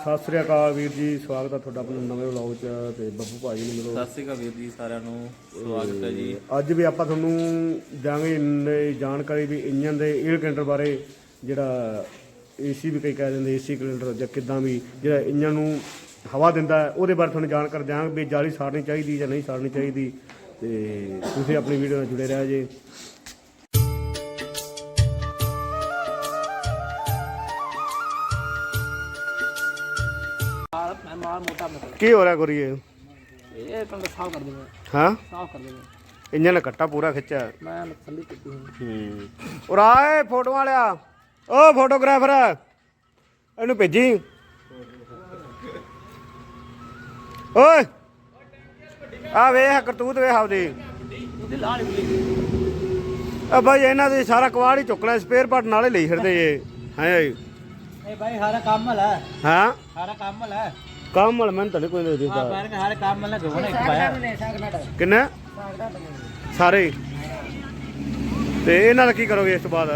ਸਤਿ ਸ੍ਰੀ ਅਕਾਲ ਵੀਰ ਜੀ ਸਵਾਗਤ ਹੈ ਤੁਹਾਡਾ ਆਪਣੇ ਨਵੇਂ ਵਲੌਗ 'ਚ ਤੇ ਬੱਬੂ ਭਾਜੀ ਨੂੰ ਮਿਲੋ। ਸਤਿ ਸ਼੍ਰੀ ਅਕਾਲ ਵੀਰ ਜੀ ਸਾਰਿਆਂ ਨੂੰ ਸਵਾਗਤ ਹੈ ਜੀ। ਅੱਜ ਵੀ ਆਪਾਂ ਤੁਹਾਨੂੰ ਜਾਵਾਂਗੇ ਇੰਨੇ ਜਾਣਕਾਰੀ ਵੀ ਇੰਜਨ ਦੇ 에ਅਰ ਕੈਂਟਰ ਬਾਰੇ ਜਿਹੜਾ ਏਸੀ ਵੀ ਕਈ ਕਹਿ ਦਿੰਦੇ ਏਸੀ ਕੈਂਟਰ ਜਾਂ ਕਿੱਦਾਂ ਵੀ ਜਿਹੜਾ ਇੰਜਨ ਨੂੰ ਹਵਾ ਦਿੰਦਾ ਹੈ, ਉਹਦੇ ਬਾਰੇ ਤੁਹਾਨੂੰ ਜਾਣਕਾਰੀ ਦਿਆਂਗੇ ਵੀ ਜਾਲੀ ਸਾੜਨੀ ਚਾਹੀਦੀ ਜਾਂ ਨਹੀਂ ਸਾੜਨੀ ਚਾਹੀਦੀ। ਤੇ ਤੁਸੀਂ ਆਪਣੀ ਵੀਡੀਓ ਨਾਲ ਜੁੜੇ ਰਹਿ ਜੇ। ਕੀ ਹੋ ਰਿਹਾ ਗੁਰੀਏ ਇਹ? ਤਾਂ ਸਾਫ਼ ਕਰ ਦੇਣਾ। ਹਾਂ? ਸਾਫ਼ ਕਰ ਦੇਣਾ। ਇੰਜਨ ਨੇ ਕੱਟਾ ਪੂਰਾ ਖਿੱਚਿਆ। ਮੈਂ ਮਸਲੀ ਕੀਤੀ ਹੂੰ। ਹੂੰ ਉਰਾਏ ਫੋਟੋ ਵਾਲਿਆ। ਓ ਫੋਟੋਗ੍ਰਾਫਰ ਇਹਨੂੰ ਭੇਜੀ। ਓਏ ਆ ਵੇਖ ਕਰਤੂਤ ਵੇਖ ਆਪਦੀ। ਉਹਦੀ ਲਾਲ ਮਿਲੀ ਆ ਬਾਈ ਇਹਨਾਂ ਦੇ ਸਾਰਾ ਕਵਾੜ ਹੀ ਚੁੱਕਣਾ ਸਪੇਅਰ ਪਾਰਟ ਨਾਲੇ ਲਈ ਫਿਰਦੇ ਜੇ ਹਾਂ ਇਹ ਭਾਈ ਸਾਰਾ ਕੰਮ ਵਾਲਾ। ਹੈ? ਸਾਰਾ ਕੰਮ ਵਾਲਾ। ਹੈ ਕੰਮ ਵਾਲਾ ਮੈਨੂੰ ਤਾਂ ਨੀ ਕੋਈ ਨਹੀਂ ਆ ਦਿੱਤਾ ਬਾਹਰ ਕੇ ਸਾਰੇ ਕੰਮ ਵਾਲਾ ਧੋਣਾ ਇੱਕ ਪਾਇਆ ਕਿੰਨਾ? ਸਾਰੇ? ਤੇ ਇਹਨਾਂ ਦਾ ਕੀ ਕਰੋਗੇ ਇਸ ਤੋਂ ਬਾਅਦ?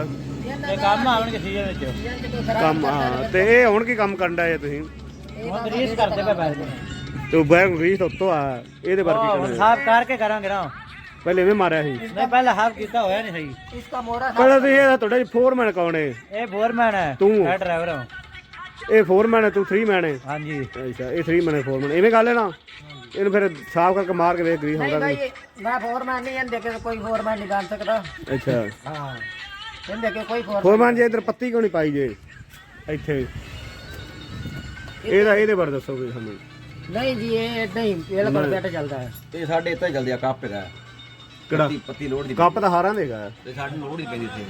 ਇਹ ਕੰਮ ਆਉਣਗੇ ਸੀਜ਼ਨ ਵਿੱਚ। ਕੰਮ ਹਾਂ ਤੇ ਇਹ ਹੁਣ ਕੀ ਕੰਮ ਕਰਨ ਦਾ ਤੁਸੀਂ? ਹੁਣ ਰੀਸ ਕਰਦੇ ਪਏ ਪੈਸੇ ਤੇ ਬੈਗ ਰੀਸ ਉੱਤੋਂ ਆ ਇਹਦੇ ਬਾਰੇ ਕੀ ਹੁਣ ਕਰਨਾ? ਸਾਫ਼ ਕਰਕੇ ਕਰਾਂਗੇ ਨਾ। ਪਹਿਲੇ ਐਵੇਂ ਮਾਰਿਆ ਸੀ। ਨਹੀਂ ਪਹਿਲਾਂ ਹਾਫ ਕੀਤਾ ਹੋਇਆ ਨਹੀਂ ਸਹੀ ਪਹਿਲਾਂ ਤੁਸੀਂ ਇਹ ਤੁਹਾਡਾ ਫੋਰਮੈਨ ਕੌਣ ਹੈ ਇਹ ਫੋਰਮੈਨ ਹੈ ਤੂੰ। ਮੈਂ ਡਰਾਈਵਰ ਹਾਂ ਇਹ ਫੋਰਮੈਨ ਹੈ ਤੂੰ ਥਰੀ ਮੈਨ ਹੈ। ਹਾਂਜੀ। ਅੱਛਾ ਇਹ ਥਰੀ ਮੈਨ ਹੈ ਫੋਰਮੈਨ ਐਵੇਂ ਗੱਲ ਹੈ ਨਾ? ਇਹਨੂੰ ਫਿਰ ਸਾਫ਼ ਕਰਕੇ ਮਾਰ ਕੇ ਵੇਖ ਗਰੀ ਹੁੰਦਾ ਕਿ ਮੈਂ ਫੋਰਮੈਨ ਨਹੀਂ ਇਹਦੇ ਕੇ ਕੋਈ ਫੋਰਮੈਨ ਨਹੀਂ ਬਣ ਸਕਦਾ। ਅੱਛਾ। ਹਾਂ ਇਹਦੇ ਕੇ ਕੋਈ ਫੋਰ ਫੋਰਮੈਨ ਜੇ ਇਧਰ ਪੱਤੀ ਕਿਉਂ ਨਹੀਂ ਪਾਈ ਜੇ? ਇੱਥੇ। ਇਹਦਾ ਇਹਦੇ ਬਾਰੇ ਦੱਸੋ ਵੀ ਸਾਨੂੰ। ਨਹੀਂ ਜੀ ਇਹ ਏਦਾਂ ਹੀ ਬਿਲਕੁਲ ਬੈਠ ਚੱਲਦਾ ਹੈ। ਇਹ ਸਾਡੇ ਇੱਥੇ ਜਲਦੀ ਆ ਕੱਪ ਹੈਗਾ ਕਿਹੜਾ? ਪੱਤੀ ਪੱਤੀ ਲੋੜ ਦੀ ਕੱਪ ਤਾਂ ਹਾਰਾਂ ਦੇਗਾ ਤੇ ਸਾਡੇ ਲੋੜ ਹੀ ਪੈਂਦੀ ਸੀ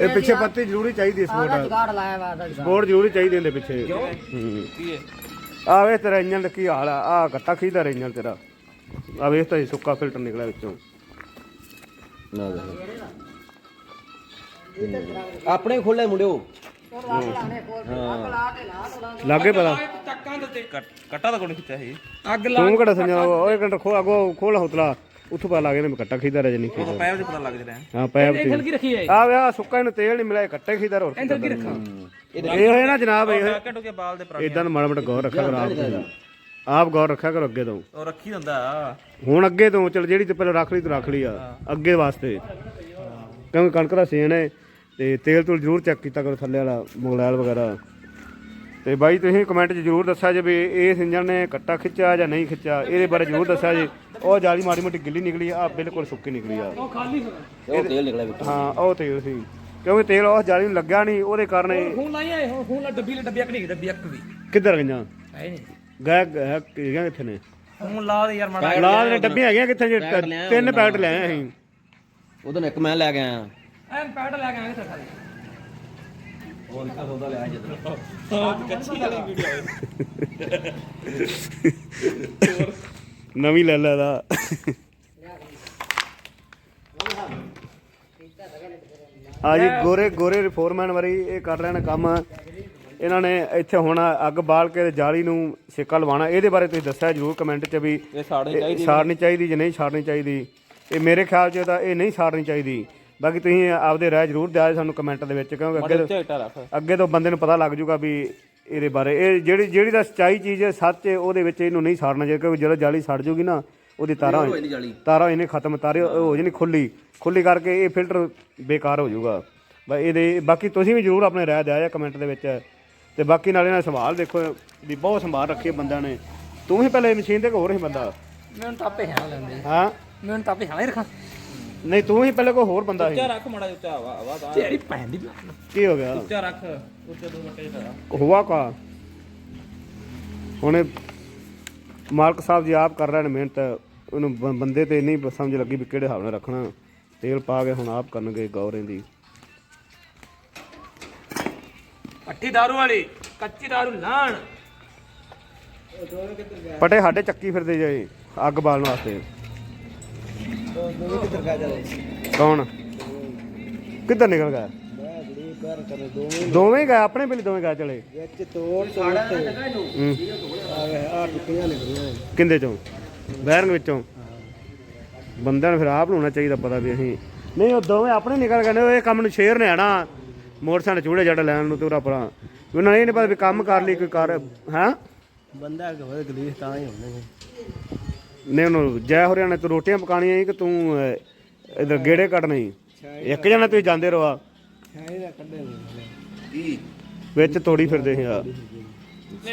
ਇਹ ਪਿੱਛੇ ਪੱਤੀ ਜ਼ਰੂਰੀ ਚਾਹੀਦੀ ਆਹ ਸਪੋਰਟ ਜਗਾੜ ਲਾਇਆ ਵਾ ਦਾ ਸਪੋਰਟ ਜ਼ਰੂਰੀ ਚਾਹੀਦੀ ਇਹਦੇ ਪਿੱਛੇ। ਹੂੰ। ਕੀ ਹੈ? ਆ ਵੇ ਤੇਰਾ ਇੰਜਨ ਦਾ ਕੀ ਹਾਲ ਆ ਆ ਕੱਟਾ ਖੀਦਾ ਰਿਹਾ ਇੰਜਨ ਤੇਰਾ। ਆ ਵੇਖ ਤਾਂ ਇਹ ਸੁੱਕਾ ਫਿਲਟਰ ਨਿਕਲਿਆ ਵਿੱਚੋਂ। ਨਾ ਆਪਣੇ ਖੋਲੇ ਮੁੰਡਿਓ। ਲੱਗੇ ਪਤਾ ਕੱਟਾ ਤਾਂ ਕੋਈ ਨਹੀਂ ਖਿੱਚਿਆ ਸੀ ਤੂੰ ਕਿਹੜਾ ਸੰਜਾ ਓਏ ਕੰਟਰ ਖੋ ਅਗੋ ਖੋਲ ਹੌਤਲਾ ਉੱਥੋਂ ਪਤਾ ਲੱਗ ਮੈਂ ਕੱਟਾ ਖੀਦਾ ਰਿਹਾ ਜਨੀ ਖੀਦਾ ਪੈਰ 'ਚ ਪਤਾ ਲੱਗ ਜਣਾ। ਹਾਂ ਪੈਪ ਤੇ ਕੀ ਰੱਖੀ ਹੈ ਆ ਵੇ ਆ ਸੁੱਕਾ ਇਹਨੂੰ ਤੇਲ ਨਹੀਂ ਮਿਲਿਆ ਕੱਟੇ ਖੀਦਾ ਹੋਰ ਕੀ ਰੱਖਾਂ ਇਹ ਹੋਏ ਨਾ ਜਨਾਬ ਇਹ ਟੋਕੇ ਟੋਕੇ ਬਾਲ ਦੇ ਪਰ ਇਦਾਂ ਦਾ ਮਾੜਾ ਮੋਟਾ ਗੌਰ ਰੱਖਿਆ ਕਰੋ ਆਪ ਆਪ ਗੌਰ ਰੱਖਿਆ ਕਰੋ ਅੱਗੇ ਤੋਂ। ਉਹ ਰੱਖੀ ਹੁੰਦਾ ਹੁਣ ਅੱਗੇ ਤੋਂ ਚਲ ਜਿਹੜੀ ਤੇ ਪਹਿਲਾਂ ਰੱਖ ਲਈ ਤੂੰ ਰੱਖ ਲਈ ਆ ਅੱਗੇ ਵਾਸਤੇ। ਕਿਉਂਕਿ ਕਣਕ ਦਾ ਸੀਜ਼ਨ ਹੈ ਤੇ ਤੇਲ ਤੂਲ ਜ਼ਰੂਰ ਚੈੱਕ ਕੀਤਾ ਕਰੋ ਥੱਲੇ ਵਾਲਾ ਮੁਗਲੈਲ ਵਗੈਰਾ। ਤੇ ਬਾਈ ਤੁਸੀਂ ਕਮੈਂਟ 'ਚ ਜ਼ਰੂਰ ਦੱਸਿਆ ਜੇ ਵੀ ਇਸ ਇੰਜਨ ਨੇ ਕੱਟਾ ਖਿੱਚਿਆ ਜਾਂ ਨਹੀਂ ਖਿੱਚਿਆ। ਇਹਦੇ ਬਾਰੇ ਜ਼ਰੂਰ ਦੱਸਿਆ ਜੇ। ਉਹ ਜਾਲੀ ਮਾੜੀ ਮੋਟੀ ਗਿੱਲੀ ਨਿਕਲੀ ਆ ਬਿਲਕੁਲ ਸੁੱਕੀ ਨਿਕਲੀ ਆ। ਉਹ ਤੇਲ ਨਿਕਲਿਆ ਵਿੱਚ। ਹਾਂ ਉਹ ਤੇਲ ਸੀ। ਕਿਉਂਕਿ ਤੇਲ ਉਹ ਜਾਲੀ ਨੂੰ ਲੱਗਿਆ ਨਹੀਂ ਉਹਦੇ ਕਾਰਨ ਇਹ ਫੋਨ ਲਾਇਆ ਹੁਣ ਲਾ ਡੱਬੀ ਲਾ ਡੱਬੀ ਇੱਕ ਨਹੀਂ ਡੱਬੀ ਇੱਕ ਵੀ। ਕਿੱਧਰ ਗਈਆਂ? ਹੈ ਨਹੀਂ। ਗਏ ਗਏ ਕਿੱਥੇ ਨੇ? ਫੋਨ ਲਾ ਦੇ ਯਾਰ ਮਾੜਾ ਲਾਲ ਨੇ ਡੱਬੀਆਂ ਹੈਗੀਆਂ ਕਿੱਥੇ ਜੇ? ਤਿੰਨ ਪੈਕਟ ਲੈ ਆਏ ਅਸੀਂ। ਉਦੋਂ ਇੱਕ ਮੈਂ ਲੈ ਕੇ ਆਇਆ। ਐਨ ਪੈਡ ਲੈ ਕੇ ਆਏ ਤੇ ਸਾਰੇ? ਉਹ ਇੱਕ ਸੌਦਾ ਲਿਆ ਜਦੋਂ ਨਵੀਂ ਲੈ ਲੈ ਦਾ। ਆ ਜੀ ਗੋਰੇ ਗੋਰੇ ਰਿਫੋਰਮੈਨ ਵਾਰੀ ਇਹ ਕਰ ਨੇ ਕੰਮ। ਇਹਨਾਂ ਨੇ ਇੱਥੇ ਹੁਣ ਅੱਗ ਬਾਲ ਕੇ ਜਾਲੀ ਨੂੰ ਸੇਕਾ ਲਵਾਉਣਾ। ਇਹਦੇ ਬਾਰੇ ਤੁਸੀਂ ਦੱਸਿਆ ਜਰੂਰ ਕਮੈਂਟ 'ਚ ਵੀ ਇਹ ਸਾੜੇ ਇਹ ਸਾੜਨੀ ਚਾਹੀਦੀ ਜਾਂ ਨਹੀਂ ਸਾੜਨੀ ਚਾਹੀਦੀ। ਇਹ ਮੇਰੇ ਖਿਆਲ 'ਚ ਤਾਂ ਇਹ ਨਹੀਂ ਸਾੜਨੀ ਚਾਹੀਦੀ। ਬਾਕੀ ਤੁਸੀਂ ਆਪਦੇ ਰਾਏ ਜਰੂਰ ਦਿਆ ਸਾਨੂੰ ਕਮੈਂਟ ਦੇ ਵਿੱਚ ਕਿਉਂਕਿ ਅੱਗੇ ਝੇਟਾ ਰੱਖ। ਅੱਗੇ ਤੋਂ ਬੰਦੇ ਨੂੰ ਪਤਾ ਲੱਗ ਜੂਗਾ ਵੀ ਇਹਦੇ ਬਾਰੇ। ਇਹ ਜਿਹੜੀ ਜਿਹੜੀ ਦਾ ਸੱਚਾਈ ਚੀਜ਼ ਹੈ ਸੱਚ ਹੈ ਉਹਦੇ ਵਿੱਚ ਇਹਨੂੰ ਨਹੀਂ ਸਾੜਨਾ ਚਾਹੀਦਾ ਕਿਉਂਕਿ ਜਦੋਂ ਜਾਲੀ ਸੜ ਜੂਗੀ ਨਾ ਉਹਦੀ ਤਾਰਾਂ ਹੋ ਇਹਦੀ ਜਾਲੀ। ਤਾਰਾਂ ਇਹਨੇ ਖਤਮ ਤਾਰੇ ਹੋ ਜਾਣੀ ਖੁੱਲੀ। ਖੁੱਲੀ ਕਰਕੇ ਇਹ ਫਿਲਟਰ ਬੇਕਾਰ ਹੋ ਜਾਊਗਾ ਬਈ ਇਹਦੇ ਬਾਕੀ ਤੁਸੀਂ ਵੀ ਜਰੂਰ ਆਪਣੇ ਰਾਏ ਦਿਆ ਕਮੈਂਟ ਦੇ ਵਿੱਚ। ਤੇ ਬਾਕੀ ਨਾਲ ਇਹਨਾਂ ਸਵਾਲ ਦੇਖੋ ਵੀ ਬਹੁਤ ਸੰਭਾਲ ਰੱਖੀ ਹੈ ਬੰਦਿਆਂ ਨੇ। ਤੂੰ ਹੀ ਪਹਿਲੇ ਮਸ਼ੀਨ ਤੇ ਕਿ ਹੋਰ ਹੀ ਬੰਦਾ। ਮੈਨੂੰ ਤਾਂ ਆਪੇ ਹਾਂ ਲੈਂਦੇ ਹਾਂ? ਮੈਨੂੰ ਤਾਂ ਆਪੇ ਹਾਂ ਹੀ ਰੱਖਾਂ। ਨਹੀਂ ਤੂੰ ਹੀ ਪਹਿਲੇ ਕੋਈ ਹੋਰ ਬੰਦਾ ਸੀ। ਉੱਚਾ ਰੱਖ ਮੜਾ ਉੱਚਾ ਹਵਾ ਹਵਾ ਦਾ ਤੇਰੀ ਭੈਣ ਦੀ ਕੀ ਹੋ ਗਿਆ? ਉੱਚਾ ਰੱਖ ਉੱਚਾ ਦੋ ਮਿੰਟ ਜਿਹੜਾ ਹੁਆ ਕਾ? ਹੁਣ ਮਾਲਕ ਸਾਹਿਬ ਜੀ ਆਪ ਕਰ ਰਹੇ ਨੇ ਮਿਹਨਤ ਉਹਨੂੰ ਬ- ਬੰਦੇ ਤੇ ਨਹੀਂ ਸਮਝ ਲੱਗੀ ਵੀ ਕਿਹੜੇ ਹਿਸਾਬ ਨਾਲ ਰੱਖਣਾ। ਤੇਲ ਪਾ ਕੇ ਹੁਣ ਆਪ ਕਰਨਗੇ ਗੌਰੇ ਦੀ। ਪੱਟੀ ਦਾਰੂ ਵਾਲੀ ਕੱਚੀ ਦਾਰੂ ਲਾਣ। ਪਟੇ ਸਾਡੇ ਚੱਕੀ ਫਿਰਦੇ ਜੇ ਅੱਗ ਬਾਲਣ ਵਾਸਤੇ। ਕੌਣ? ਕਿੱਧਰ ਨਿਕਲ ਗਿਆ? ਦੋਵੇਂ ਗਏ ਆਪਣੇ ਪਹਿਲੇ ਦੋਵੇਂ ਗਏ ਚਲੇ। ਵਿੱਚ ਤੋੜ ਤੋੜ ਆ ਟੁੱਟੀਆਂ ਨਿਕਲੀਆਂ ਕਿੰਦੇ ਚੋਂ? ਬੈਰਨ ਵਿੱਚੋਂ। ਬੰਦਿਆਂ ਨੂੰ ਫਿਰ ਆਪ ਨੂੰ ਹੋਣਾ ਚਾਹੀਦਾ ਪਤਾ ਵੀ ਅਸੀਂ ਨਹੀਂ, ਉਹ ਦੋਵੇਂ ਆਪਣੇ ਨਿਕਲ ਗਏ ਨੇ, ਉਹ ਇਹ ਕੰਮ ਨੂੰ ਸ਼ੇਰ ਨੇ ਆਣਾ ਮੋਟਰਸਾਈਕਲ ਚੂੜੇ ਜੱਟ ਲੈਣ ਨੂੰ ਤੇ ਉਰਾ ਉਹਨਾਂ ਨੂੰ ਇਹ ਨਹੀਂ ਪਤਾ ਵੀ ਕੰਮ ਕਰ ਲਈ, ਕੋਈ ਕਰ ਹਾਂ? ਬੰਦਾ ਹੋਵੇ ਗਲੀਸ ਤਾਂ ਹੀ ਹੁੰਦੇ ਨੇ ਨੇ ਉਹਨੂੰ ਜੈ ਹੋਰਿਆਂ ਨੇ ਤੂੰ ਰੋਟੀਆਂ ਪਕਾਣੀਆਂ ਸੀ ਕਿ ਤੂੰ ਅਹ, ਇੱਧਰ ਗੇੜੇ ਕੱਢਣੇ ਸੀ। ਇੱਕ ਜਣਾ ਤੁਸੀਂ ਜਾਂਦੇ ਰਹੋ ਆ। ਕੀ ਵਿੱਚ ਤੋੜੀ ਫਿਰਦੇ ਸੀ ਆ।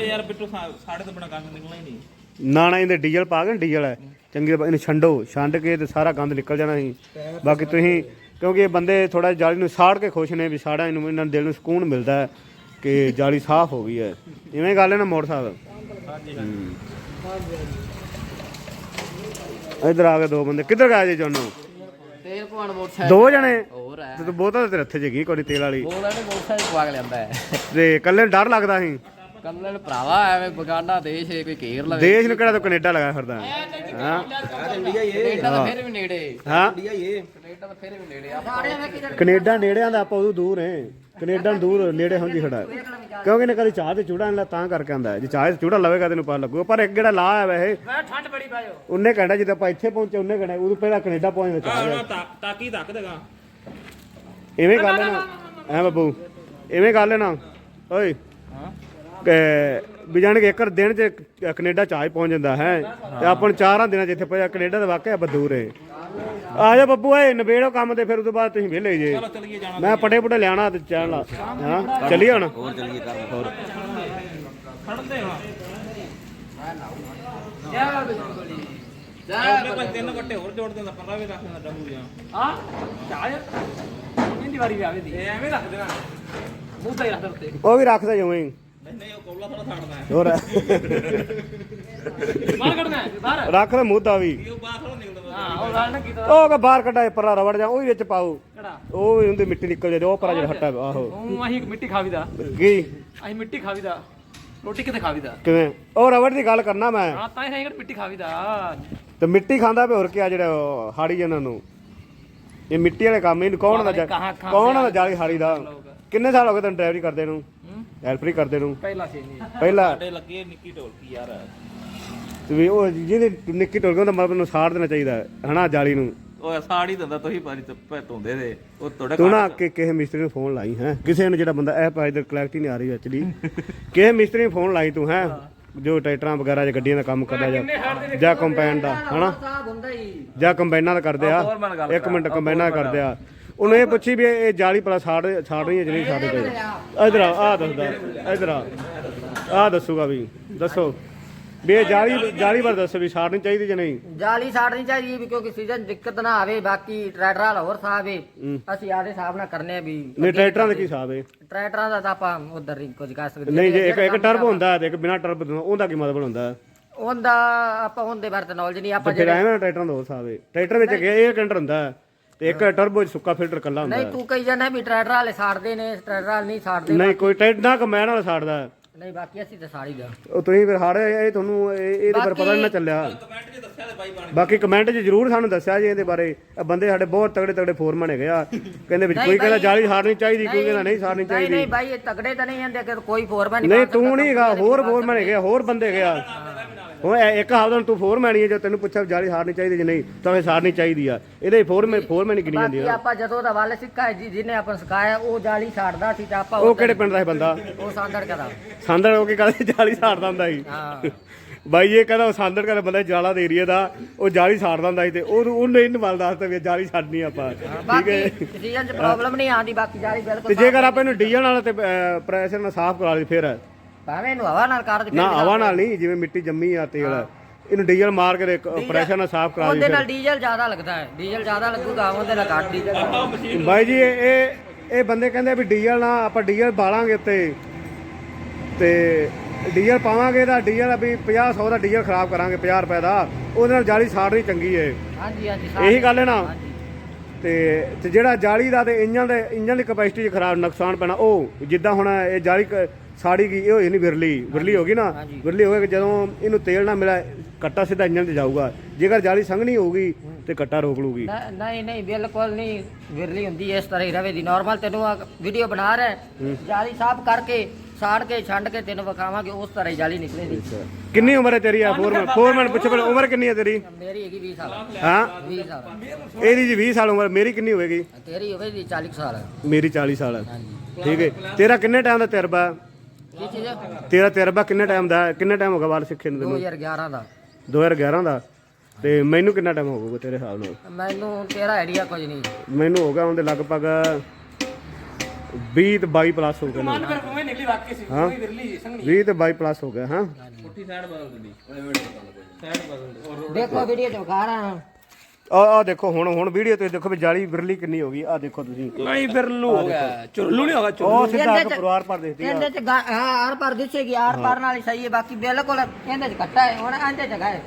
ਯਾਰ ਬਿੱਟੂ ਸਾ- ਸਾਡੇ ਤੋਂ ਬਣਾ ਗੰਦ ਨਿਕਲਣਾ ਹੀ ਨਹੀਂ। ਨਾ ਨਾ ਇਹਦੇ ਡੀਜ਼ਲ ਪਾ ਕੇ ਡੀਜ਼ਲ ਹੈ। ਚੰਗੀ ਇਹਨੂੰ ਛੰਡੋ ਛੰਡ ਕੇ ਤੇ ਸਾਰਾ ਗੰਦ ਨਿਕਲ ਜਾਣਾ ਸੀ। ਬਾਕੀ ਤੁਸੀਂ ਕਿਉਂਕਿ ਇਹ ਬੰਦੇ ਥੋੜਾ ਜਾਲੀ ਨੂੰ ਸਾੜ ਕੇ ਖੁਸ਼ ਨੇ ਵੀ ਸਾੜਾ ਇਹਨੂੰ ਇਹਨਾਂ ਦੇ ਦਿਲ ਨੂੰ ਸਕੂਨ ਮਿਲਦਾ ਹੈ ਕਿ ਜਾਲੀ ਸਾਫ਼ ਹੋ ਗਈ ਹੈ। ਇਵੇਂ ਗੱਲ ਹੈ ਨਾ ਮੋਟਰ ਸਾਹਿਬ ਇਧਰ ਆ ਗਏ ਦੋ ਬੰਦੇ। ਕਿੱਧਰ ਗਏ ਜੀ ਜੋਨੋ ਤੇਲ ਪਵਾਉਣ ਮੋਟਰਸਾਈਕਲ। ਦੋ ਜਣੇ? ਹੋਰ ਹੈ। ਤੇ ਤੂੰ ਬਹੁਤਾ ਤੇਰੇ ਹੱਥੇ ਜਗੀ ਕੋਈ ਤੇਲ ਵਾਲੀ। ਬੋਲ ਨੇ ਮੋਟਰਸਾਈਕਲ ਪਵਾ ਕੇ ਲਿਆਂਦਾ ਹੈ। ਤੇ ਕੱਲੇ ਡਰ ਲੱਗਦਾ ਸੀ? ਕੱਲਣ ਭਰਾਵਾ ਐਵੇਂ ਬਗਾਨਾ ਦੇਸ਼ ਹੈ ਕੋਈ ਘੇਰ ਲਵੇ। ਦੇਸ਼ ਨੂੰ ਕਿਹੜਾ ਤੂੰ ਕੈਨੇਡਾ ਲਗਾ ਫਿਰਦਾ ਹੈ? ਹਾਂ ਇੰਡੀਆ ਹੀ। ਇਹ ਕੈਨੇਡਾ ਤਾਂ ਫਿਰ ਵੀ ਨੇੜੇ। ਹਾਂ। ਇੰਡੀਆ ਹੀ ਇਹ ਕੈਨੇਡਾ ਤਾਂ ਫਿਰ ਵੀ ਨੇੜੇ ਆ। ਕੈਨੇਡਾ ਨੇੜਿਆਂ ਦਾ ਆਪਾਂ ਉਦੋਂ ਦੂਰ ਹੈ। ਕੈਨੇਡਾ ਨੂੰ ਦੂਰ ਨੇੜੇ ਹੁੰਦੀ ਖੜਾ ਹੈ। ਕਿਉਂਕਿ ਇਹਨੇ ਕਦੇ ਚਾਹ ਤੇ ਚੂੜਾ ਨਹੀਂ ਲਾ ਤਾਂ ਕਰਕੇ ਆਂਦਾ ਹੈ। ਜੇ ਚਾਹ ਤੇ ਚੂੜਾ ਲਵੇਗਾ ਤੈਨੂੰ ਪਤਾ ਲੱਗੂਗਾ ਪਰ ਇੱਕ ਜਿਹੜਾ ਲਾ ਹੈ ਵੈਸੇ ਮੈਂ ਠੰਡ ਬੜੀ ਪਾਇਓ। ਉਹਨੇ ਕਹਿੰਦਾ ਜਦੋਂ ਆਪਾਂ ਇੱਥੇ ਪਹੁੰਚੇ ਉਹਨੇ ਕਹਿੰਦਾ ਉਦੋਂ ਪਹਿਲਾਂ ਕੈਨੇਡਾ ਪਹੁੰਚਣਾ ਚਾਹੀਦਾ ਤਾਂ ਤਾਕੀ ਤੱਕ ਦੇਗਾ? ਐਵੇਂ ਗੱਲ ਹੈ ਨਾ ਐ ਬੱਬੂ? ਐਵੇਂ ਗੱਲ ਹੈ ਨਾ ਓਏ ਕਿ ਵੀ ਜਾਣ ਕੇ ਇੱਕ ਦਿਨ ਚ ਕੈਨੇਡਾ ਚਾਹ ਪਹੁੰਚ ਜਾਂਦਾ ਹੈ। ਤੇ ਆਪਾਂ ਨੂੰ ਚਾਰਾਂ ਦਿਨਾਂ ਚ ਇੱਥੇ ਪਹੁੰਚਿਆ ਕੈਨੇਡਾ ਦਾ ਵਾਕਿਆ ਬਦੂਰ ਹੈ ਆ ਜਾ ਬੱਬੂ ਓਏ ਨਵੇੜੋ ਕੰਮ ਤੇ ਫਿਰ ਉਸ ਤੋਂ ਬਾਅਦ ਤੁਸੀਂ ਵਿਹਲੇ ਜੇ। ਚਲੋ ਚਲੀਏ ਜਾਣਾ। ਮੈਂ ਪਟੇ ਪੁਟੇ ਲਿਆਣਾ ਤੇ ਚਾਹ ਲਾ ਹਾਂ ਚੱਲੀਏ ਹੁਣ? ਹੋਰ ਚੱਲੀਏ ਕਰ ਹੋਰ। ਖੜਦੇ ਹਾਂ। ਜਾ ਆਪਣੇ ਤਿੰਨ ਗੱਟੇ ਹੋਰ ਜੋੜ ਦਿੰਦਾ ਪਰਲਾ ਵੀ ਰੱਖ ਦਿੰਦਾ ਡੰਗੂ ਜਾਂ। ਹਾਂ? ਚਾਹ ਇੰਦੀ ਵਾਰੀ ਵੀ ਆਵੇ ਦੀ ਐਵੇਂ ਰੱਖ ਦੇਣਾ। ਮੂੰਹ ਤੇ ਰੱਖ ਦੇ ਉਹ ਵੀ ਰੱਖਦਾ ਜਿਵੇਂ ਹੋਰ। ਬਾਹਰ ਕੱਢਣਾ ਹੈ ਬਾਹਰ। ਰੱਖ ਦੇ ਮੁੱਦਾ ਵੀ। ਇਹ ਬਾਹਰ ਥੋੜਾ ਨਿਕਲਦਾ। ਹਾਂ ਉਹ ਰਾਲ ਨਾ ਕੀਤਾ। ਉਹ ਕਿ ਬਾਹਰ ਕੱਢਾ ਪਰਾ ਰਵੜ ਜਾ ਉਹ ਵੀ ਵਿੱਚ ਪਾਓ। ਕਿਹੜਾ? ਉਹ ਵੀ ਹੁੰਦੀ ਮਿੱਟੀ ਨਿਕਲ ਜਾਂਦੀ ਉਹ ਪਰਾ ਜਿਹੜਾ ਹੱਟਾ ਆਹੋ। ਉਹ ਅਸੀਂ ਮਿੱਟੀ ਖਾਵੀਦਾ ਕੀ? ਅਸੀਂ ਮਿੱਟੀ ਖਾਵੀਦਾ ਰੋਟੀ ਕਿਤੇ ਖਾਵੀਦਾ ਕਿਵੇਂ? ਉਹ ਰਵੜ ਦੀ ਗੱਲ ਕਰਨਾ ਮੈਂ। ਹਾਂ ਤਾਂ ਹੀ ਅਸੀਂ ਮਿੱਟੀ ਖਾਵੀਦਾ ਤੇ ਮਿੱਟੀ ਖਾਂਦਾ ਪਿਆ ਹੋਰ ਕੀ ਆ ਜਿਹੜਾ ਉਹ ਹਾੜੀ ਇਹਨਾਂ ਨੂੰ। ਇਹ ਮਿੱਟੀ ਵਾਲੇ ਕੰਮ ਇਹਨੂੰ ਕੌਣ ਦਾ ਜਾ- ਕਹਾਂ ਕੌਣ ਦਾ ਜਾਲੀ ਹਾੜੀ ਦਾ? ਕਿੰਨੇ ਸਾਲ ਹੋ ਗਏ ਤੈਨੂੰ ਡਰਾਈਵਰੀ ਕਰਦੇ ਨੂੰ? ਹੈਲਪਰੀ ਕਰਦੇ ਨੂੰ। ਪਹਿਲਾ ਸੀ ਨਹੀਂ। ਪਹਿਲਾਂ। ਸਾਡੇ ਲੱਗੇ ਨਿੱਕੀ ਢੋਲਕੀ ਯਾਰ। ਤੇ ਵੀ ਉਹ ਜਿਹਦੇ ਨਿੱਕੀ ਗਿਆ ਤਾਂ ਮਤਲਬ ਨੂੰ ਸਾੜ ਦੇਣਾ ਚਾਹੀਦਾ ਹੈ, ਹਨਾ ਜਾਲੀ ਨੂੰ। ਉਹ ਸਾੜ ਹੀ ਦਿੰਦਾ ਤੁਸੀਂ ਪਾਰੀ ਤੇ ਧੁੰਦੇ ਦੇ ਉਹ ਤੁਹਾਡੇ ਤੂੰ ਨਾ ਕਿ ਕਿਸੇ ਮਿਸਤਰੀ ਨੂੰ ਫੋਨ ਲਾਈ ਹੈ। ਕਿਸੇ ਨੂੰ ਜਿਹੜਾ ਬੰਦਾ ਇਹ ਪਾ ਇਧਰ ਕਲੈਕਟ ਨਹੀਂ ਆ ਰਹੀ ਐਚਡੀ ਕਿਸੇ ਮਿਸਤਰੀ ਨੂੰ ਫੋਨ ਲਾਈ ਤੂੰ ਹੈ। ਜੋ ਟਰੈਕਟਰਾਂ ਵਗੈਰਾ ਜਾਂ ਗੱਡੀਆਂ ਦਾ ਕੰਮ ਕਰਦਾ ਜਾਂ ਜਾਂ ਕੰਪੈਨ ਦਾ ਹਨਾ। ਹੀ। ਜਾਂ ਕੰਬਾਈਨਾਂ ਦਾ ਕਰਦੇ ਆ। ਇੱਕ ਮਿੰਟ ਕੰਬਾਈਨਾਂ ਦਾ ਕਰਦੇ ਆ। ਉਹਨੂੰ ਇਹ ਪੁੱਛੀ ਵੀ ਇਹ ਇਹ ਜਾਲੀ ਭਲਾ ਸਾੜ ਸਾੜ ਰਹੀ ਹੈ ਜਾਂ ਨਹੀਂ ਸਾੜ ਰਹੀ ਇਧਰ ਆ ਆ ਦੱਸਦਾ ਇਧਰ ਆ। ਆ ਦੱਸੂਗਾ ਵੀ ਦੱਸੋ। ਵੀ ਇਹ ਜਾਲੀ ਜਾਲੀ ਬਾਰੇ ਦੱਸੋ ਵੀ ਸਾੜਨੀ ਚਾਹੀਦੀ ਜਾਂ ਨਹੀਂ? ਜਾਲੀ ਸਾੜਨੀ ਚਾਹੀਦੀ ਵੀ ਕਿਉਂਕਿ ਸੀਜ਼ਨ ਦਿੱਕਤ ਨਾ ਆਵੇ ਬਾਕੀ ਟਰੈਕਟਰਾਂ ਦਾ ਹੋਰ ਹਿਸਾਬ ਹੈ। ਅਸੀਂ ਆਦੇ ਹਿਸਾਬ ਨਾਲ ਕਰਨੇ ਆ ਵੀ ਨਹੀਂ ਟਰੈਕਟਰਾਂ ਦਾ ਕੀ ਹਿਸਾਬ ਹੈ ਟਰੈਕਟਰਾਂ ਦਾ ਤਾਂ ਆਪਾਂ ਉਧਰ ਹੀ ਕੁਝ ਕਹਿ ਸਕਦੇ ਨਹੀਂ ਜੇ ਇੱਕ ਇੱਕ ਟਰਬ ਹੁੰਦਾ ਤੇ ਇੱਕ ਬਿਨਾ ਟਰਬ ਉਹਦਾ ਕੀ ਮਤਲਬ ਹੁੰਦਾ? ਉਹਦਾ ਆਪਾਂ ਉਹਦੇ ਬਾਰੇ ਤਾਂ ਨੌਲੇਜ ਨਹੀਂ ਆਪਾਂ ਫਿਰ ਐਵੇਂ ਨਾ ਟਰੈਕਟਰਾਂ ਦਾ ਹੋਰ ਹਿਸਾਬ ਹੈ ਟਰੈਕਟਰ ਵਿੱਚ 에ਅਰ ਕੰਟਰ ਹੁੰਦਾ। ਹੈ, ਤੇ ਇੱਕ ਟਰਬੋ ਚ ਸੁੱਕਾ ਫਿਲਟਰ ਕੱਲਾ ਹੁੰਦਾ ਨਹੀਂ ਹੈ। ਤੂੰ ਕਹੀ ਜਾਂਦਾ ਵੀ ਟਰੈਕਟਰ ਵਾਲੇ ਸਾੜਦੇ ਨੇ ਟਰੈਕਟਰ ਵਾਲੇ ਨਹੀਂ ਸਾੜਦੇ ਨਹੀਂ ਕੋਈ ਟਰੈਕਟਰ ਨਾ ਕਮੈਨ ਵਾਲਾ ਸਾੜਦਾ ਹੈ। ਨਹੀਂ ਬਾਕੀ ਅਸੀਂ ਤਾਂ ਸਾੜੀ ਦਾ ਉਹ ਤੁਸੀਂ ਫਿਰ ਹਾੜੇ ਇਹ ਤੁਹਾਨੂੰ ਇਹ- ਇਹਦੇ ਬਾਰੇ ਪਤਾ ਨਹੀਂ ਨਾ ਚੱਲਿਆ। ਕਮੈਂਟ 'ਚ ਦੱਸਿਆ ਤੇ ਬਾਈ ਬਣ ਬਾਕੀ ਕਮੈਂਟ 'ਚ ਜਰੂਰ ਸਾਨੂੰ ਦੱਸਿਆ ਜੀ ਇਹਦੇ ਬਾਰੇ। ਇਹ ਬੰਦੇ ਸਾਡੇ ਬਹੁਤ ਤਗੜੇ ਤਗੜੇ ਫੋਰਮੈਨ ਹੈਗੇ ਆ। ਕਹਿੰਦੇ ਵੀ ਕੋਈ ਕਹਿੰਦਾ ਜਾਲੀ ਸਾੜਨੀ ਚਾਹੀਦੀ ਕੋਈ ਕਹਿੰਦਾ ਨਹੀਂ ਸਾੜਨੀ ਨਹੀਂ ਚਾਹੀਦੀ। ਨਹੀਂ ਭਾਈ ਇਹ ਤਗੜੇ ਤਾਂ ਨਹੀਂ ਜਾਂਦੇ ਕਿ ਕੋਈ ਫੋਰਮੈਨ ਨਹੀਂ ਤੂੰ ਨਹੀਂ ਹੈਗਾ ਹੋਰ ਫੋਰਮੈਨ ਹੈਗੇ ਆ, ਹੋਰ ਬੰਦੇ ਹੈਗੇ ਆ। ਹੁਣ ਇਹ ਇੱਕ ਹਫ਼ਤਾ ਨੂੰ ਤੂੰ ਫੋਰਮੈਨ ਹੀ ਹੈ ਜੇ ਤੈਨੂੰ ਪੁੱਛਿਆ ਵੀ ਜਾਲੀ ਸਾੜਨੀ ਚਾਹੀਦੀ ਜਾਂ ਨਹੀਂ ਤਾਂ ਫਿਰ ਸਾੜਨੀ ਚਾਹੀਦੀ ਆ। ਇਹਦੇ ਫੋਰਮੈਨ ਫੋਰਮੈਨ ਹੀ ਗਿਣੀ ਜਾਂਦੀ ਬਾਕੀ ਆ ਆਪਾਂ ਜਦੋਂ ਦਾ ਵੱਲ ਹੈ ਜੀ ਜਿਹਨੇ ਆਪਾਂ ਸਿਖਾਇਆ ਉਹ ਜਾਲੀ ਸਾੜਦਾ ਸੀ ਤਾਂ ਆਪਾਂ ਉਹ ਕਿਹੜੇ ਪਿੰਡ ਦਾ ਸੀ ਬੰਦਾ? ਉਹ ਸਾਂਦੜ ਕਰਾ ਸਾਂਦੜ ਹੋ ਕੇ ਕਹਿੰਦੇ ਜਾਲੀ ਸਾੜਦਾ ਹੁੰਦਾ ਸੀ। ਹਾਂ। ਬਾਈ ਇਹ ਕਹਿੰਦਾ ਉਹ ਸਾਂਦੜ ਕਹਿੰਦਾ ਬੰਦਾ ਜਾਲਾ ਦੇ ਏਰੀਆ ਦਾ ਉਹ ਜਾਲੀ ਸਾੜਦਾ ਹੁੰਦਾ ਸੀ ਤੇ ਉਹ ਉਹਨੇ ਇਹਨੂੰ ਵੱਲ ਦੱਸਦਾ ਵੀ ਇਹ ਜਾਲੀ ਛੱਡਣੀ ਆਪਾਂ। ਠੀਕ ਹੈ। ਬਾਕੀ ਸੀਜ਼ਨ 'ਚ ਪ੍ਰੋਬਲਮ ਨਹੀਂ ਆਉਂਦੀ ਬਾਕੀ ਜਾਲੀ ਤੇ ਬਿਲਕੁਲ ਜੇਕਰ ਆਪਾਂ ਇਹਨੂੰ ਡੀਜ਼ਲ ਨਾਲ ਤੇ ਪ੍ਰੈਸ਼ਰ ਨਾਲ ਸਾਫ਼ ਕਰਾ ਲਈ ਫਿਰ। ਭਾਵੇਂ ਇਹਨੂੰ ਹਵਾ ਨਾਲ ਕਰ ਦੇ ਨਾ ਹਵਾ ਨਾਲ ਨਹੀਂ ਜਿਵੇਂ ਮਿੱਟੀ ਜੰਮੀ ਆ ਤੇਲ। ਇਹਨੂੰ ਡੀਜ਼ਲ ਮਾਰ ਕੇ ਪ੍ਰੈਸ਼ਰ ਨਾਲ ਸਾਫ਼ ਕਰਾ ਉਹਦੇ ਨਾਲ ਡੀਜ਼ਲ ਜ਼ਿਆਦਾ ਲੱਗਦਾ ਹੈ। ਡੀਜ਼ਲ ਜ਼ਿਆਦਾ ਲੱਗੂਗਾ ਉਹਦੇ ਨਾਲ ਘੱਟ ਡੀਜ਼ਲ ਬਾਈ ਜੀ ਇਹ ਇਹ ਇਹ ਬੰਦੇ ਕਹਿੰਦੇ ਵੀ ਡੀਜ਼ਲ ਨਾਲ ਆਪਾਂ ਡੀਜ਼ਲ ਬਾਲਾਂਗੇ ਉੱਤੇ। ਤੇ ਡੀਜ਼ਲ ਪਾਵਾਂਗੇ ਤਾਂ ਡੀਜ਼ਲ ਵੀ 50 100 ਦਾ ਡੀਜ਼ਲ ਖਰਾਬ ਕਰਾਂਗੇ 50 ਰੁਪਏ ਦਾ। ਉਹਦੇ ਨਾਲ ਜਾਲੀ ਸਾੜਨੀ ਚੰਗੀ ਏ। ਹਾਂਜੀ ਹਾਂਜੀ ਇਹੀ ਗੱਲ ਹੈ ਨਾ? ਤੇ ਤੇ ਜਿਹੜਾ ਜਾਲੀ ਦਾ ਤੇ ਇੰਜਨ ਦੇ ਇੰਜਨ ਦੀ ਕਪੈਸਿਟੀ 'ਚ ਖਰਾਬ ਨੁਕਸਾਨ ਪੈਣਾ ਉਹ ਜਿੱਦਾਂ ਹੁਣ ਇਹ ਜਾਲੀ ਕ- ਸਾੜੀ ਗਈ ਇਹ ਹੋਈ ਨਹੀਂ ਵਿਰਲੀ ਵਿਰਲੀ ਹੋ ਗਈ ਨਾ ਵਿਰਲੀ ਹੋ ਗਈ ਜਦੋਂ ਇਹਨੂੰ ਤੇਲ ਨਾ ਮਿਲਿਆ ਕੱਟਾ ਸਿੱਧਾ ਇੰਜਨ 'ਤੇ ਜਾਊਗਾ। ਜੇਕਰ ਜਾਲੀ ਸੰਘਣੀ ਹੋਊਗੀ ਤੇ ਕੱਟਾ ਰੋਕ ਲੂਗੀ ਨ- ਨਹੀਂ ਨਹੀਂ ਬਿਲਕੁਲ ਨਹੀਂ ਵਿਰਲੀ ਹੁੰਦੀ ਇਸ ਤਰ੍ਹਾਂ ਹੀ ਰਵੇ ਦੀ। ਨਾਰਮਲ ਤੈਨੂੰ ਵੀਡੀਓ ਬਣਾ ਰਿਹਾ ਜਾਲੀ ਸਾਫ਼ ਕਰਕੇ ਸਾੜ ਕੇ ਛੰਡ ਕੇ ਤੈਨੂੰ ਵਿਖਾਵਾਂਗੇ ਉਸ ਤਰ੍ਹਾਂ ਹੀ ਜਾਲੀ ਨਿਕਲੇਗੀ। ਕਿੰਨੀ ਉਮਰ ਹੈ ਤੇਰੀ ਆ? ਫੋਰਮੈਨ ਫੋਰਮੈਨ ਪੁੱਛੋ ਪਹਿਲਾਂ ਉਮਰ ਕਿੰਨੀ ਹੈ ਤੇਰੀ? ਮੇਰੀ ਹੈਗੀ 20 ਸਾਲ। ਹਾਂ? 20 ਸਾਲ। ਇਹਦੀ ਜੀ 20 ਸਾਲ ਉਮਰ ਮੇਰੀ ਕਿੰਨੀ ਹੋਵੇਗੀ? ਤੇਰੀ ਹੋਵੇ ਜੀ 40 ਸਾਲ। ਮੇਰੀ 40 ਸਾਲ। ਠੀਕ ਹੈ। ਤੇਰਾ ਕਿੰਨੇ ਟਾਈਮ ਦਾ ਤਜਰਬਾ? ਕੀ ਚੀਜ਼? ਤੇਰਾ ਤਜਰਬਾ ਕਿੰਨੇ ਟਾਈਮ ਦਾ? ਕਿੰਨੇ ਟਾਈਮ ਹੋ ਗਿਆ ਵਾਲ ਸਿੱਖੇ ਨੂੰ ਤੈਨੂੰ? 2011 ਦਾ। 2011 ਦਾ? ਤੇ ਮੈਨੂੰ ਕਿੰਨਾ ਟਾਈਮ ਹੋ ਗਿਆ ਤੇਰੇ ਹਿਸਾਬ ਨਾਲ? ਮੈਨੂੰ ਤੇਰਾ ਆਈਡੀਆ ਕੁਝ ਨਹੀਂ। ਮੈਨੂੰ ਹੋ ਗਿਆ ਉਹਦੇ ਲਗਭਗ 20 ਤੇ 22 ਪਲੱਸ ਹੋ ਗਏ ਨੇ ਮਨ ਫਿਰ ਕੋਈ ਨਿਕਲੀ ਵਾਕਈ ਸੀ ਕੋਈ ਵਿਰਲੀ ਸੰਗਣੀ 20 ਤੇ 22 ਪਲੱਸ ਹੋ ਗਿਆ ਹਾਂ ਪੁੱਠੀ ਸਾਈਡ ਬਦਲ ਦਿੰਦੀ ਸਾਈਡ ਬਦਲ ਦੇ ਦੇਖੋ ਵੀਡੀਓ ਚ ਵਿਖਾ ਰਹਾ ਹਾਂ ਆ ਆ ਦੇਖੋ ਹੁਣ ਹੁਣ ਵੀਡੀਓ ਤੁਸੀਂ ਦੇਖੋ ਵੀ ਜਾਲੀ ਵਿਰਲੀ ਕਿੰਨੀ ਹੋ ਗਈ। ਆ ਦੇਖੋ ਤੁਸੀਂ। ਨਹੀਂ ਫਿਰਲੂ ਹੋ ਗਿਆ। ਚੁਰਲੂ ਨਹੀਂ ਹੋਗਾ ਉਹ ਸਿੱਧਾ ਇੱਕ ਪਰਿਵਾਰ ਪਰ ਦੇਖਦੀ ਆ ਇਹਦੇ ਚ ਗਾ- ਹਾਂ ਆਰ ਪਰ ਦਿਸੇਗੀ ਆਰ ਪਰ ਨਾਲ ਹੀ ਸਹੀ ਹੈ ਬਾਕੀ ਬਿਲਕੁਲ ਇਹਦੇ ਚ ਕੱਟਾ ਹੈ ਹੁਣ ਇਹਦੇ ਚ ਗਾਏ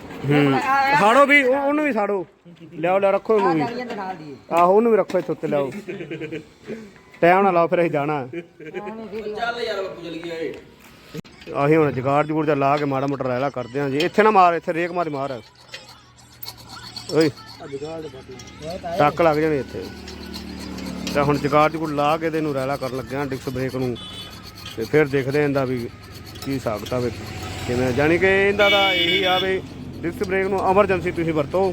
ਆ ਸਾੜੋ ਵੀ ਉਹ- ਉਹਨੂੰ ਵੀ ਸਾੜੋ। ਲਿਆਓ ਲਿਆਓ ਰੱਖੋ ਉਹਨੂੰ ਵੀ। ਨਾਲ ਦੀ ਆਹੋ ਉਹਨੂੰ ਵੀ ਰੱਖੋ ਇੱਥੇ ਉੱਤੇ ਲਿਆਓ। ਟਾਈਮ ਨਾ ਲਾਓ ਫਿਰ ਅਸੀਂ ਜਾਣਾ। ਚੱਲ ਯਾਰ ਬੱਪੂ ਚਲ ਗਿਆ ਏ ਆਹੀ ਹੁਣ ਜਗਾੜ ਜੂੜ ਦਾ ਲਾ ਕੇ ਮਾੜਾ ਮੋਟਾ ਰੈਲਾ ਕਰਦੇ ਆ ਜੀ। ਇੱਥੇ ਨਾ ਮਾਰ ਇੱਥੇ ਰੇਕ ਮਾਰੀ ਮਾਰ। ਓਏ। ਟੱਕ ਲੱਗ ਜਾਣੀ ਇੱਥੇ। ਤਾਂ ਹੁਣ ਜਗਾੜ ਜੂੜ ਲਾ ਕੇ ਤੇ ਇਹਨੂੰ ਰੈਲਾ ਕਰਨ ਲੱਗਿਆ ਡਿਸਕ ਬ੍ਰੇਕ ਨੂੰ। ਤੇ ਫਿਰ ਦੇਖਦੇ ਆਂ ਦਾ ਵੀ ਕੀ ਹਿਸਾਬ ਕਿਤਾਬ ਹੈ, ਕਿਵੇਂ ਜਾਣੀ ਕਿ ਇਹਦਾ ਦਾ ਇਹੀ ਆ ਵੀ ਡਿਸਕ ਬ੍ਰੇਕ ਨੂੰ ਐਮਰਜੈਂਸੀ ਤੁਸੀਂ ਵਰਤੋ।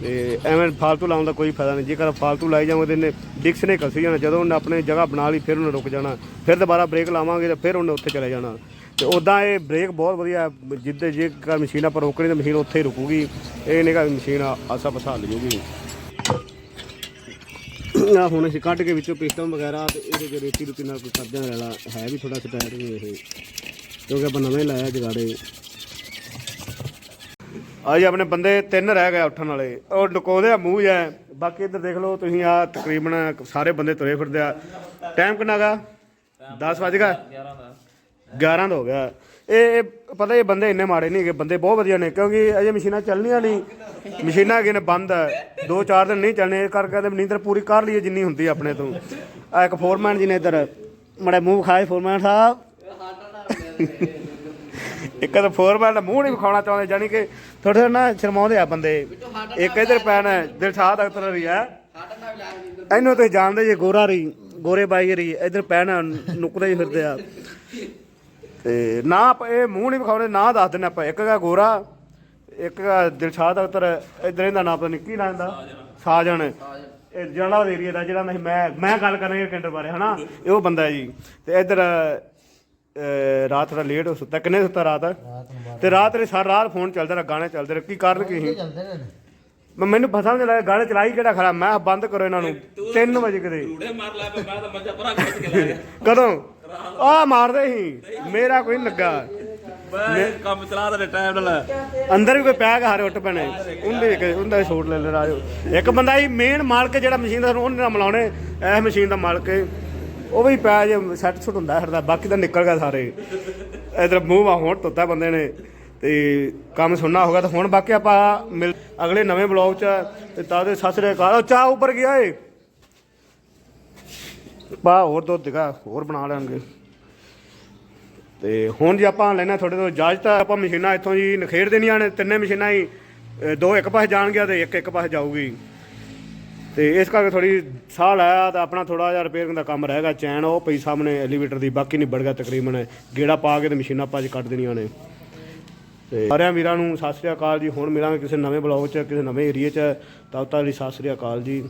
ਤੇ ਐਵੇਂ ਫਾਲਤੂ ਲਾਉਣ ਦਾ ਕੋਈ ਫਾਇਦਾ ਨਹੀਂ। ਜੇਕਰ ਫਾਲਤੂ ਲਾਈ ਜਾਵਾਂਗੇ ਤੇ ਇਹਨੇ ਡਿਕਸ ਨੇ ਕੱਸੀ ਜਾਣਾ। ਜਦੋਂ ਉਹਨੇ ਆਪਣੀ ਜਗ੍ਹਾ ਬਣਾ ਲਈ, ਫਿਰ ਉਹਨੇ ਰੁਕ ਜਾਣਾ। ਫਿਰ ਦੁਬਾਰਾ ਬ੍ਰੇਕ ਲਾਵਾਂਗੇ ਤੇ ਫਿਰ ਉਹਨੇ ਉੱਥੇ ਚਲੇ ਜਾਣਾ। ਤੇ ਉਦਾਂ ਇਹ ਬ੍ਰੇਕ ਬਹੁਤ ਵਧੀਆ ਹੈ। ਜੇ ਜੇਕਰ ਮਸ਼ੀਨ ਆਪਾਂ ਰੋਕਣੀ, ਤਾਂ ਮਸ਼ੀਨ ਉੱਥੇ ਹੀ ਰੁਕੂਗੀ। ਇਹ ਨਹੀਂਗਾ ਮਸ਼ੀਨ ਆਸਾ ਪਸਾ ਲੈ ਜੂਗੀ ਆ ਹੁਣ ਅਸੀਂ ਕੱਢ ਕੇ ਵਿੱਚੋਂ ਪਿਸਟਨ ਵਗੈਰਾ ਤੇ ਇਹਦੇ ਚ ਰੇਤੀ ਰੁਤੀ ਨਾਲ ਕੋਈ ਕਰਦੇ ਰਲਾ ਹੈ ਵੀ ਥੋੜਾ ਸਟਾਈਟ ਵੀ ਇਹ। ਕਿਉਂਕਿ ਆਪਾਂ ਨਵੇਂ ਲਾਇਆ ਜਗਾੜੇ। ਅੱਜ ਆਪਣੇ ਬੰਦੇ ਤਿੰਨ ਰਹਿ ਗਏ ਉੱਠਣ ਵਾਲੇ। ਉਹ ਡਕੋਦੇ ਆ ਮੂੰਹ ਜਾਂ ਬਾਕੀ ਇੱਧਰ ਦੇਖ ਲਓ, ਤੁਸੀਂ ਆ ਤਕਰੀਬਨ ਸਾਰੇ ਬੰਦੇ ਤੁਰੇ ਫਿਰਦੇ ਆ। ਟਾਈਮ ਕਿੰਨਾ ਗਾ? 10 ਵਜ ਗਿਆ 11 ਦਾ 11 ਦਾ ਹੋ ਗਿਆ। ਇਹ ਇਹ ਪਤਾ ਇਹ ਬੰਦੇ ਇੰਨੇ ਮਾੜੇ ਨਹੀਂ ਹੈਗੇ, ਬੰਦੇ ਬਹੁਤ ਵਧੀਆ ਨੇ, ਕਿਉਂਕਿ ਅਜੇ ਮਸ਼ੀਨਾਂ ਚੱਲਣੀਆਂ ਨਹੀਂ। ਮਸ਼ੀਨਾਂ ਹੈਗੀਆਂ ਨੇ ਬੰਦ ਹੈ। ਦੋ ਚਾਰ ਦਿਨ ਨਹੀਂ ਚੱਲਣੇ ਇਸ ਕਰਕੇ ਤੇ ਨੀਂਦਰ ਪੂਰੀ ਕਰ ਲਈਏ ਜਿੰਨੀ ਹੁੰਦੀ ਆਪਣੇ ਤੋਂ। ਆ ਇੱਕ ਫੋਰਮੈਨ ਜੀ ਨੇ ਇੱਧਰ, ਮੜੇ ਮੂੰਹ ਖਾਏ ਫੋਰਮੈਨ ਸਾਹਿਬ। ਇੱਕ ਤਾਂ ਫੋਰਮੈਨ ਦਾ ਮੂੰਹ ਨਹੀਂ ਵਿਖਾਉਣਾ ਚਾਹੁੰਦੇ ਜਾਨੀ ਕਿ ਥੋੜੇ ਨਾ ਸ਼ਰਮਾਉਂਦੇ ਆ ਬੰਦੇ। ਇੱਕ ਇਧਰ ਪੈਣ ਦਿਲਸ਼ਾਦ ਅਖਤਰ ਰਹੀ ਹੈ। ਇਹਨੂੰ ਤੁਸੀਂ ਜਾਣਦੇ ਜੇ, ਗੋਰਾ ਰਹੀ, ਗੋਰੇ ਬਾਈ ਰਹੀ, ਇਧਰ ਪੈਣ ਨੁਕਦੇ ਹੀ ਫਿਰਦੇ ਆ। ਤੇ ਨਾ ਆਪਾਂ ਇਹ ਮੂੰਹ ਨਹੀਂ ਵਿਖਾਉਣੇ ਨਾ ਦੱਸ ਦਿੰਦੇ ਆਪਾਂ। ਇੱਕ ਦਾ ਗੋਰਾ ਇੱਕ ਦਾ ਦਿਲਸ਼ਾਦ ਅਖਤਰ ਇਧਰ ਇਹਦਾ ਨਾਮ ਪਤਾ ਨਹੀਂ ਕੀ ਦਾ ਸਾਜਣ। ਇਹ ਜਲਾਲਾਬਾਦ ਏਰੀਆ ਦਾ ਜਿਹੜਾ ਨਹੀਂ ਮੈਂ ਮੈਂ ਗੱਲ ਕਰ ਰਿਹਾ ਕੈਂਟਰ ਬਾਰੇ ਹਨਾ? ਇਹ ਉਹ ਬੰਦਾ ਹੈ ਜੀ। ਤੇ ਇਧਰ ਰਾਤ ਥੋੜਾ ਲੇਟ ਹੋ ਸੁੱਤਾ। ਕਿੰਨੇ ਸੁੱਤਾ ਰਾਤ? ਤੇ ਰਾਤ ਨੇ ਸਾਰਾ ਰਾਤ ਫੋਨ ਚੱਲਦਾ ਰਿਹਾ ਗਾਣੇ ਚੱਲਦੇ ਰਹੇ। ਕੀ ਕਾਰਨ ਕੀ ਸੀ? ਮੈਂ ਮੈਨੂੰ ਪਤਾ ਨਹੀਂ ਲੱਗਾ ਗਾਣੇ ਚਲਾਈ ਕਿਹੜਾ ਖਰਾ ਮੈਂ ਕਿਹਾ ਬੰਦ ਕਰੋ ਇਹਨਾਂ ਨੂੰ। 3 ਵਜੇ ਕਦੇ। ਟੂੜੇ ਮਾਰ ਲੈ ਮੈਂ ਤਾਂ ਮੱਝਾ ਭਰਾ ਖਿੱਚ ਕੇ ਲੈ ਗਿਆ। ਕਦੋਂ? ਆ ਮਾਰਦੇ ਸੀ। ਮੇਰਾ ਕੋਈ ਲੱਗਾ। ਮੈਂ ਕੰਮ ਚਲਾ ਦੇ ਟਾਈਮ ਨਾਲ। ਅੰਦਰ ਵੀ ਕੋਈ ਪਿਆ ਗਾ ਹਾਰੇ ਉੱਟ ਪੈਣੇ। ਉਹਦੇ ਇੱਕ ਉਹਦਾ ਸੂਟ ਲੈ ਲੈ ਰਾਜੋ। ਇੱਕ ਬੰਦਾ ਹੀ ਮੇਨ ਮਾਲਕ ਜਿਹੜਾ ਮਸ਼ੀਨ ਦਾ ਉਹਨੇ ਨਾਲ ਮਿਲਾਉਣੇ। ਇਹ ਮਸ਼ੀਨ ਦਾ ਮਾਲਕ। ਉਹ ਵੀ ਪਿਆ ਜੇ ਸੈੱਟ ਸੁੱਟ ਹੁੰਦਾ ਹਰਦਾ ਬਾਕੀ ਤਾਂ ਨਿਕਲ ਗਿਆ ਸਾਰੇ। ਇਧਰ ਮੂੰਹ ਵਾ ਹੁਣ ਧੋਤਾ ਬੰਦੇ ਨੇ। ਤੇ ਕੰਮ ਸੁਣਨਾ ਹੋਗਾ ਤਾਂ ਹੁਣ ਬਾਕੀ ਆਪਾਂ ਮਿਲ ਅਗਲੇ ਨਵੇਂ ਬਲੌਗ ਚ ਤੇ ਤਾਦੇ ਸਸਰੇ ਕਾਲ ਚਾਹ ਉੱਪਰ ਗਿਆ ਏ। ਬਾ ਹੋਰ ਦੁੱਧ ਦਿਖਾ, ਹੋਰ ਬਣਾ ਲੈਣਗੇ। ਤੇ ਹੁਣ ਜੇ ਆਪਾਂ ਲੈਣਾ ਤੁਹਾਡੇ ਤੋਂ ਇਜਾਜ਼ਤ ਆ ਆਪਾਂ ਮਸ਼ੀਨਾਂ ਇੱਥੋਂ ਜੀ ਨਖੇੜ ਦੇਣੀਆਂ ਨੇ ਤਿੰਨੇ ਮਸ਼ੀਨਾਂ ਹੀ ਦੋ ਇੱਕ ਪਾਸੇ ਜਾਣਗੀਆਂ ਤੇ ਇੱਕ ਇੱਕ ਪਾਸੇ ਜਾਊਗੀ। ਤੇ ਇਸ ਕਰਕੇ ਥੋੜੀ ਸਾਹ ਲਾਇਆ ਤਾਂ ਆਪਣਾ ਥੋੜਾ ਜਿਹਾ ਰਿਪੇਅਰਿੰਗ ਦਾ ਕੰਮ ਰਹੇਗਾ ਚੈਨ ਉਹ ਪਈ ਸਾਹਮਣੇ ਐਲੀਵੇਟਰ ਦੀ, ਬਾਕੀ ਨਹੀਂ ਗਿਆ ਤਕਰੀਬਨ, ਗੇੜਾ ਪਾ ਕੇ ਤੇ ਮਸ਼ੀਨਾਂ ਆਪਾਂ ਅੱਜ ਕੱਢ ਦੇਣੀਆਂ ਨੇ। ਤੇ ਸਾਰਿਆਂ ਵੀਰਾਂ ਨੂੰ ਸਤਿ ਸ੍ਰੀ ਅਕਾਲ ਜੀ, ਹੁਣ ਮਿਲਾਂਗੇ ਕਿਸੇ ਨਵੇਂ ਬਲੌਗ 'ਚ, ਕਿਸੇ ਨਵੇਂ ਏਰੀਏ 'ਚ। ਤਦ ਤੱਕ ਲਈ ਸਤਿ ਸ੍ਰੀ ਅਕਾਲ ਜੀ।